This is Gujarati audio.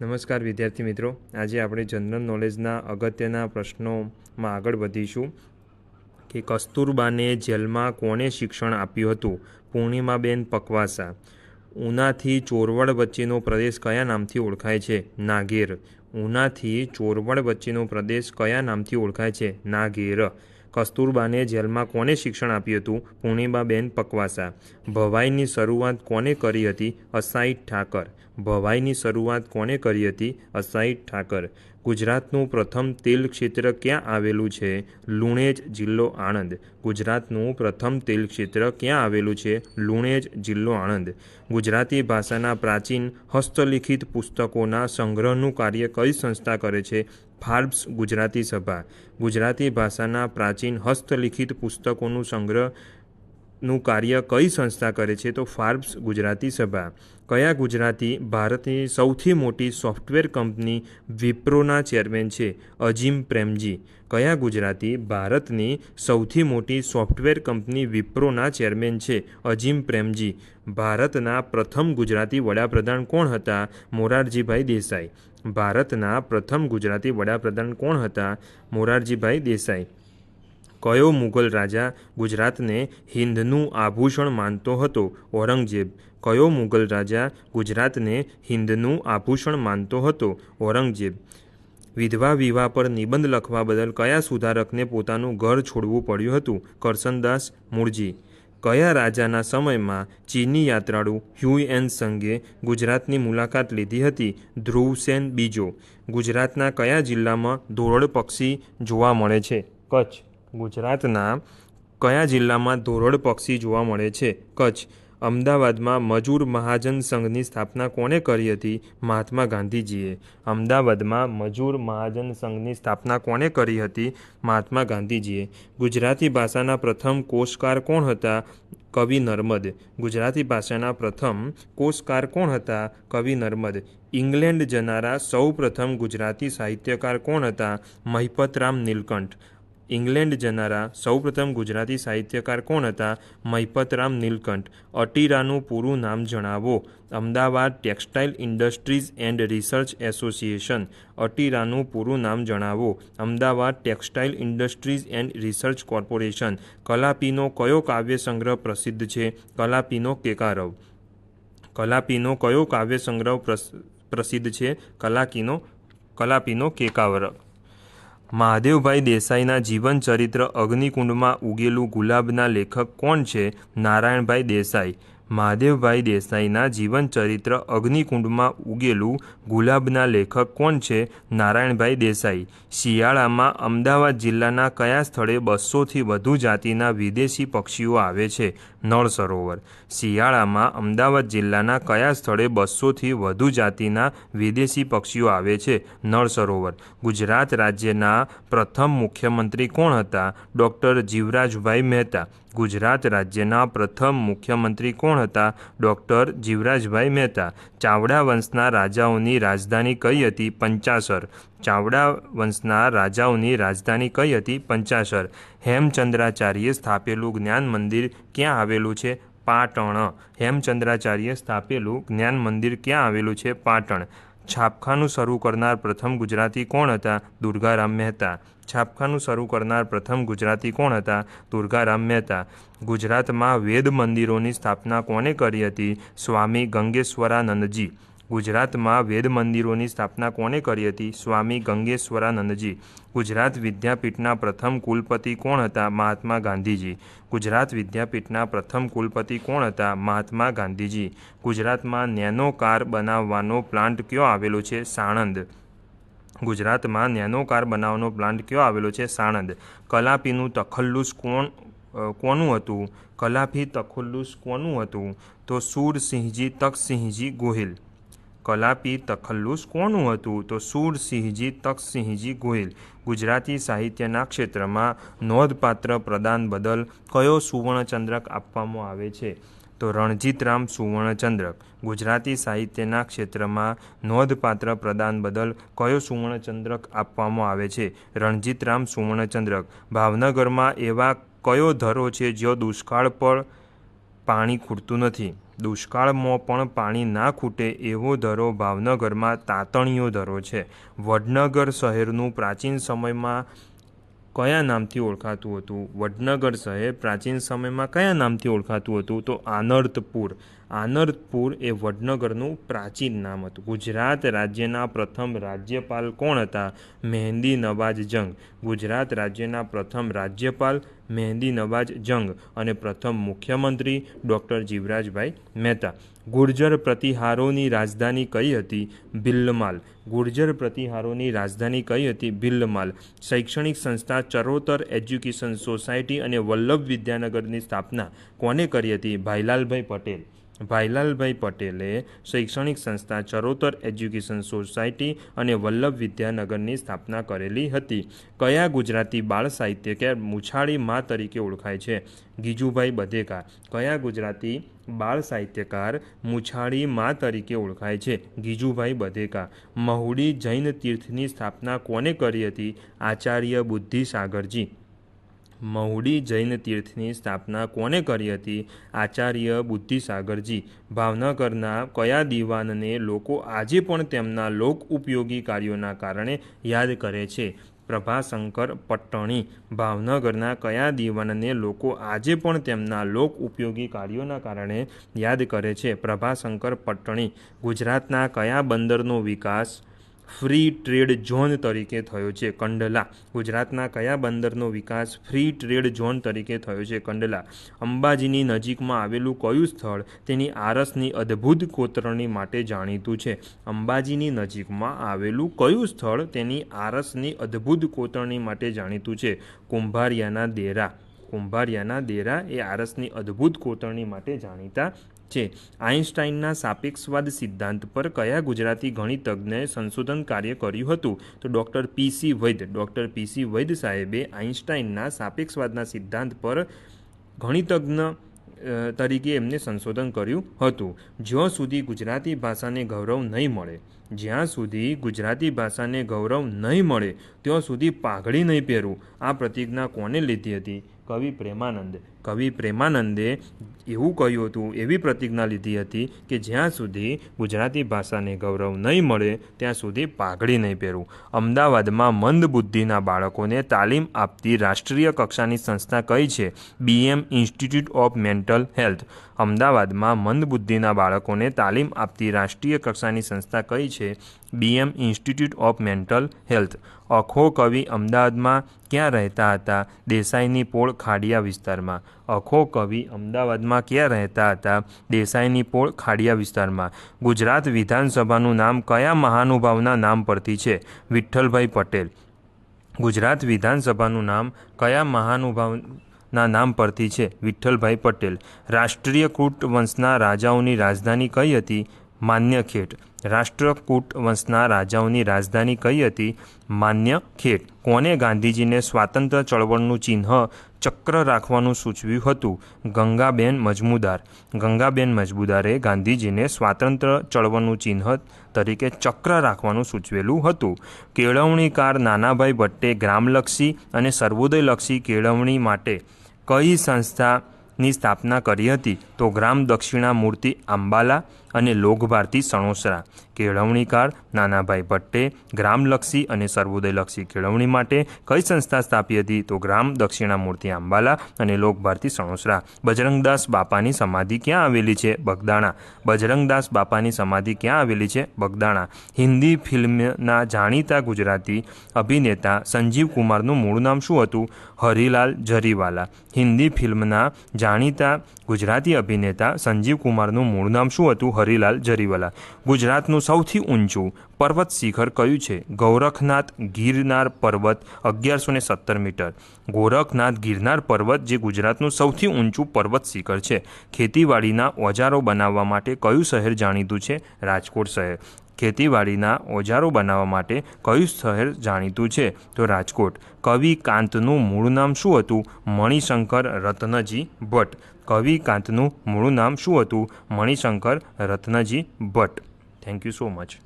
નમસ્કાર વિદ્યાર્થી મિત્રો. આજે આપણે જનરલ નોલેજના અગત્યના પ્રશ્નોમાં આગળ વધીશું કે કસ્તુરબાને જેલમાં કોણે શિક્ષણ આપ્યું હતું? પૂર્ણિમાબેન પકવાસા. ઉનાથી ચોરવડ વચ્ચેનો પ્રદેશ કયા નામથી ઓળખાય છે? નાગેર. ઉનાથી ચોરવડ વચ્ચેનો પ્રદેશ કયા નામથી ઓળખાય છે? નાગેર. કસ્તુરબાને જેલમાં કોને શિક્ષણ આપ્યું હતું? પૂર્ણિમાબેન પકવાસા. ભવાઈની શરૂઆત કોને કરી હતી? અસાઈ ઠાકર. ભવાઈની શરૂઆત કોને કરી હતી? અસાઈ ઠાકર. ગુજરાતનું પ્રથમ તેલ ક્ષેત્ર ક્યાં આવેલું છે? લુણેજ જિલ્લો આણંદ. ગુજરાતનું પ્રથમ તેલ ક્ષેત્ર ક્યાં આવેલું છે? લુણેજ જિલ્લો આણંદ. ગુજરાતી ભાષાના પ્રાચીન હસ્તલિખિત પુસ્તકોના સંગ્રહનું કાર્ય કઈ સંસ્થા કરે છે? ફાર્બ્સ ગુજરાતી સભા. ગુજરાતી ભાષાના પ્રાચીન હસ્તલિખિત પુસ્તકોનું સંગ્રહનું કાર્ય કઈ સંસ્થા કરે છે તો ફાર્બ્સ ગુજરાતી સભા. કયા ગુજરાતી ભારતની સૌથી મોટી સોફ્ટવેર કંપની વિપ્રોના ચેરમેન છે? અજીમ પ્રેમજી. કયા ગુજરાતી ભારતની સૌથી મોટી સોફ્ટવેર કંપની વિપ્રોના ચેરમેન છે? અજીમ પ્રેમજી. ભારતના પ્રથમ ગુજરાતી વડાપ્રધાન કોણ હતા? મોરારજીભાઈ દેસાઈ. ભારતના પ્રથમ ગુજરાતી વડાપ્રધાન કોણ હતા? મોરારજીભાઈ દેસાઈ. કયો મુઘલ રાજા ગુજરાતને હિન્દનું આભૂષણ માનતો હતો? ઔરંગઝેબ, કયો મુઘલ રાજા ગુજરાતને હિન્દનું આભૂષણ માનતો હતો? ઔરંગઝેબ, વિધવા વિવાહ પર નિબંધ લખવા બદલ કયા સુધારકને પોતાનું ઘર છોડવું પડ્યું હતું? કરસનદાસ મૂળજી, કયા રાજાના સમયમાં ચીની યાત્રાળુ હ્યુએન સંગે ગુજરાતની મુલાકાત લીધી હતી? ધ્રુવસેન બીજો, ગુજરાતના કયા જિલ્લામાં ધોરડ પક્ષી જોવા મળે છે? કચ્છ ગુજરાતના કયા જિલ્લામાં ધોરડ પક્ષી જોવા મળે છે? કચ્છ. અમદાવાદમાં મજૂર મહાજન સંઘની સ્થાપના કોણે કરી હતી? મહાત્મા ગાંધીજીએ. અમદાવાદમાં મજૂર મહાજન સંઘની સ્થાપના કોણે કરી હતી? મહાત્મા ગાંધીજીએ. ગુજરાતી ભાષાના પ્રથમ કોષકાર કોણ હતા? કવિ નર્મદ. ગુજરાતી ભાષાના પ્રથમ કોષકાર કોણ હતા? કવિ નર્મદ. ઇંગ્લેન્ડ જનારા સૌ પ્રથમ ગુજરાતી સાહિત્યકાર કોણ હતા? મહિપતરામ નીલકંઠ. ઇંગ્લેન્ડ જનારા સૌપ્રથમ ગુજરાતી સાહિત્યકાર કોણ હતા? મહિપતરામ નીલકંઠ. અટીરાનું પૂરું નામ જણાવો. Ahmedabad textile industries and research association. અટીરાનું પૂરું નામ જણાવો. Ahmedabad textile industries and research corporation. કલાપીનો કયો કાવ્ય સંગ્રહ પ્રસિદ્ધ છે? કલાપીનો કેકારવ. કલાપીનો કયો કાવ્ય સંગ્રહ પ્રસિદ્ધ છે? કલાકીનો, કલાપીનો કેકાવરવ. મહાદેવભાઈ દેસાઈના જીવન ચરિત્ર અગ્નિકુંડમાં ઉગેલું ગુલાબના લેખક કોણ છે? નારાયણભાઈ દેસાઈ. મહાદેવભાઈ દેસાઈના જીવન ચરિત્ર અગ્નિકુંડમાં ઉગેલું ગુલાબના લેખક કોણ છે? નારાયણભાઈ દેસાઈ. શિયાળામાં અમદાવાદ જિલ્લાના કયા સ્થળે બસોથી વધુ જાતિના વિદેશી પક્ષીઓ આવે છે? નળ સરોવર. શિયાળામાં અમદાવાદ જિલ્લાના કયા સ્થળે બસોથી વધુ જાતિના વિદેશી પક્ષીઓ આવે છે? નળ સરોવર. ગુજરાત રાજ્યના પ્રથમ મુખ્યમંત્રી કોણ હતા? ડૉક્ટર જીવરાજભાઈ મહેતા. ગુજરાત રાજ્યના પ્રથમ મુખ્યમંત્રી કોણ હતા? ડૉક્ટર જીવરાજભાઈ મહેતા. ચાવડા વંશના રાજાઓની રાજધાની કઈ હતી? પંચાસર. ચાવડા વંશના રાજાઓની રાજધાની કઈ હતી? પંચાસર હેમચંદ્રાચાર્યે સ્થાપેલું જ્ઞાન મંદિર ક્યાં આવેલું છે? પાટણ. હેમચંદ્રાચાર્યે સ્થાપેલું જ્ઞાન મંદિર ક્યાં આવેલું છે? પાટણ. છાપખાનું શરૂ કરનાર પ્રથમ ગુજરાતી કોણ હતા? દુર્ગારામ મહેતા. છાપખાનું શરૂ કરનાર પ્રથમ ગુજરાતી કોણ હતા? દુર્ગારામ મહેતા. ગુજરાતમાં વેદ મંદિરોની સ્થાપના કોણે કરી હતી? સ્વામી ગંગેશ્વરાનંદજી. ગુજરાતમાં વેદ મંદિરોની સ્થાપના કોણે કરી હતી? સ્વામી ગંગેશ્વરાનંદજી. ગુજરાત વિદ્યાપીઠના પ્રથમ કુલપતિ કોણ હતા? મહાત્મા ગાંધીજી. ગુજરાત વિદ્યાપીઠના પ્રથમ કુલપતિ કોણ હતા? મહાત્મા ગાંધીજી. ગુજરાતમાં નેનો કાર બનાવવાનો પ્લાન્ટ કયો આવેલો છે? સાણંદ. ગુજરાતમાં નેનો કાર બનાવવાનો પ્લાન્ટ કયો આવેલો છે? સાણંદ. કલાપીનું તખલ્લુસ કોણ કોનું હતું? કલાપી તખલ્લુસ કોનું હતું? તો સુરસિંહજી તકસિંહજી ગોહિલ. કલાપી તખલ્લુસ કોનું હતું? તો સુરસિંહજી તકસિંહજી ગોહિલ ગુજરાતી સાહિત્યના ક્ષેત્રમાં નોંધપાત્ર પ્રદાન બદલ કયો સુવર્ણચંદ્રક આપવામાં આવે છે? તો રણજીતરામ સુવર્ણચંદ્રક. ગુજરાતી સાહિત્યના ક્ષેત્રમાં નોંધપાત્ર પ્રદાન બદલ કયો સુવર્ણચંદ્રક આપવામાં આવે છે? રણજીતરામ સુવર્ણચંદ્રક. ભાવનગરમાં એવા કયો ધરો છે જ્યાં દુષ્કાળ પર પાણી ખૂટતું નથી? દુષ્કાળમાં પણ પાણી ના ખૂટે એવો ધરો ભાવનગરમાં તાતણીયો ધરો છે. વડનગર શહેરનું પ્રાચીન સમયમાં કયા નામથી ઓળખાતું હતું? વડનગર શહેર પ્રાચીન સમયમાં કયા નામથી ઓળખાતું હતું? તો આનર્તપુર. આનર્તપુર એ વડનગરનું પ્રાચીન નામ હતું. ગુજરાત રાજ્યના પ્રથમ રાજ્યપાલ કોણ હતા? મહેંદી નવાજ જંગ ગુજરાત રાજ્યના પ્રથમ રાજ્યપાલ મહેંદી નવાજ જંગ અને પ્રથમ મુખ્યમંત્રી ડૉક્ટર જીવરાજભાઈ મહેતા. ગુર્જર પ્રતિહારોની રાજધાની કઈ હતી? ભિલ્લમાલ ગુર્જર પ્રતિહારોની રાજધાની કઈ હતી? ભિલ્લમાલ શૈક્ષણિક સંસ્થા ચરોતર એજ્યુકેશન સોસાયટી અને વલ્લભ વિદ્યાનગરની સ્થાપના કોને કરી હતી? ભાઈલાલભાઈ પટેલ. ભાઈલાલભાઈ પટેલે શૈક્ષણિક સંસ્થા ચરોતર એજ્યુકેશન સોસાયટી અને વલ્લભ વિદ્યાનગરની સ્થાપના કરેલી હતી. કયા ગુજરાતી બાળ સાહિત્યકાર મુછાળી મા તરીકે ઓળખાય છે? ગીજુભાઈ બધેકા કયા ગુજરાતી બાળ સાહિત્યકાર મુછાળી મા તરીકે ઓળખાય છે? ગીજુભાઈ બધેકા મહુડી જૈન તીર્થની સ્થાપના કોને કરી હતી? આચાર્ય બુદ્ધિસાગરજી. મહુડી જૈન તીર્થની સ્થાપના કોને કરી હતી? આચાર્ય બુદ્ધિસાગરજી. ભાવનગરના કયા દીવાનને લોકો આજે પણ તેમના લોક ઉપયોગી કાર્યોના કારણે યાદ કરે છે? પ્રભાશંકર પટ્ટણી. ભાવનગરના કયા દીવાનને લોકો આજે પણ તેમના લોક ઉપયોગી કાર્યોના કારણે યાદ કરે છે? પ્રભાશંકર પટ્ટણી. ગુજરાતના કયા બંદરનો વિકાસ ફ્રી ટ્રેડ ઝોન તરીકે થયો છે કંડલા. ગુજરાતના કયા બંદરનો વિકાસ ફ્રી ટ્રેડ ઝોન તરીકે થયો છે કંડલા? અંબાજીની નજીકમાં આવેલું કયું સ્થળ તેની આરસની અદ્ભુત કોતરણી માટે જાણીતું છે? અંબાજીની નજીકમાં આવેલું કયું સ્થળ તેની આરસની અદ્ભુત કોતરણી માટે જાણીતું છે? કુંભારિયાના દેરા. કુંભારિયાના દેરા એ આરસની અદ્ભુત કોતરણી માટે જાણીતા છે. આઇન્સ્ટાઇનના સાપેક્ષવાદ સિદ્ધાંત પર કયા ગુજરાતી ગણિતજ્ઞએ સંશોધન કાર્ય કર્યું હતું? તો ડૉક્ટર પીસી વૈદ, ડૉક્ટર પીસી વૈદ સાહેબે આઇન્સ્ટાઇનના સાપેક્ષવાદના સિદ્ધાંત પર ગણિતજ્ઞ તરીકે એમને સંશોધન કર્યું હતું. જ્યાં સુધી ગુજરાતી ભાષાને ગૌરવ નહીં મળે. જ્યાં સુધી ગુજરાતી ભાષાને ગૌરવ નહીં મળે, ત્યાં સુધી પાઘડી નહીં પહેરવું આ પ્રતિજ્ઞા કોને લીધી હતી? કવિ પ્રેમાનંદ. કવિ પ્રેમાનંદે એવું કહ્યું હતું, એવી પ્રતિજ્ઞા લીધી હતી કે જ્યાં સુધી ગુજરાતી ભાષાને ગૌરવ નહીં મળે, ત્યાં સુધી પાઘડી નહીં પહેરવું અમદાવાદમાં મંદ બુદ્ધિના બાળકોને તાલીમ આપતી રાષ્ટ્રીય કક્ષાની સંસ્થા કઈ છે? BM institute of mental health અમદાવાદમાં મંદ બુદ્ધિના બાળકોને તાલીમ આપતી રાષ્ટ્રીય કક્ષાની સંસ્થા કઈ છે? BM institute of mental health Akho કવિ અમદાવાદમાં ક્યાં રહેતા હતા? દેસાઈની પોળ ખાડિયા વિસ્તારમાં. અખો કવિ અમદાવાદમાં ક્યાં રહેતા હતા? દેસાઈની પોળ ખાડિયા વિસ્તારમાં. ગુજરાત વિધાનસભાનું નામ કયા મહાનુભાવના નામ પરથી છે? વિઠ્ઠલભાઈ પટેલ. ગુજરાત વિધાનસભાનું નામ કયા મહાનુભાવ ના નામ પરથી છે? વિઠ્ઠલભાઈ પટેલ. રાષ્ટ્રીયકૂટ વંશના રાજાઓની રાજધાની કઈ હતી? માન્યખેટ. રાષ્ટ્રકૂટ વંશના રાજાઓની રાજધાની કઈ હતી? માન્ય ખેટ કોને ગાંધીજીને સ્વાતંત્ર્ય ચળવળનું ચિહ્ન ચક્ર રાખવાનું સૂચવ્યું હતું? ગંગાબેન મજમુદાર. ગંગાબેન મજમુદારે ગાંધીજીને સ્વાતંત્ર્ય ચળવળનું ચિહ્ન તરીકે ચક્ર રાખવાનું સૂચવેલું હતું. કેળવણીકાર નાનાભાઈ ભટ્ટે ગ્રામલક્ષી અને સર્વોદયલક્ષી કેળવણી માટે કઈ સંસ્થાની સ્થાપના કરી હતી? તો ગ્રામ દક્ષિણા મૂર્તિ આંબાલા અને લોકભારતી સણોસરા. કેળવણીકાર નાનાભાઈ ભટ્ટે ગ્રામલક્ષી અને સર્વોદયલક્ષી કેળવણી માટે કઈ સંસ્થા સ્થાપી હતી તો ગ્રામ દક્ષિણામૂર્તિ આંબાલા અને લોકભારતી સણોસરા. બજરંગદાસ બાપાની સમાધિ ક્યાં આવેલી છે? બગદાણા. બજરંગદાસ બાપાની સમાધિ ક્યાં આવેલી છે? બગદાણા. હિન્દી ફિલ્મના જાણીતા ગુજરાતી અભિનેતા સંજીવ કુમારનું મૂળ નામ શું હતું? હરિલાલ જરીવાલા હિન્દી ફિલ્મના જાણીતા ગુજરાતી અભિનેતા સંજીવ કુમારનું મૂળ નામ શું હતું? હરિલાલ જરીવાલા. ગુજરાતનું સૌથી ઊંચું પર્વત શિખર કયું છે? ગોરખનાથ ગિરનાર પર્વત અગિયારસો ને સત્તર મીટર. ગોરખનાથ ગિરનાર પર્વત જે ગુજરાતનું સૌથી ઊંચું પર્વત શિખર છે. ખેતીવાડીના ઓજારો બનાવવા માટે કયું શહેર જાણીતું છે? રાજકોટ શહેર. ખેતીવાડીના ઓજારો બનાવવા માટે કયું શહેર જાણીતું છે? તો રાજકોટ. કવિ કાંતનું મૂળ નામ શું હતું? મણિશંકર રત્નજી ભટ્ટ. કવિ કાંતનું મૂળ નામ શું હતું? Manishankar Ratnaji Bhatt. Thank you so much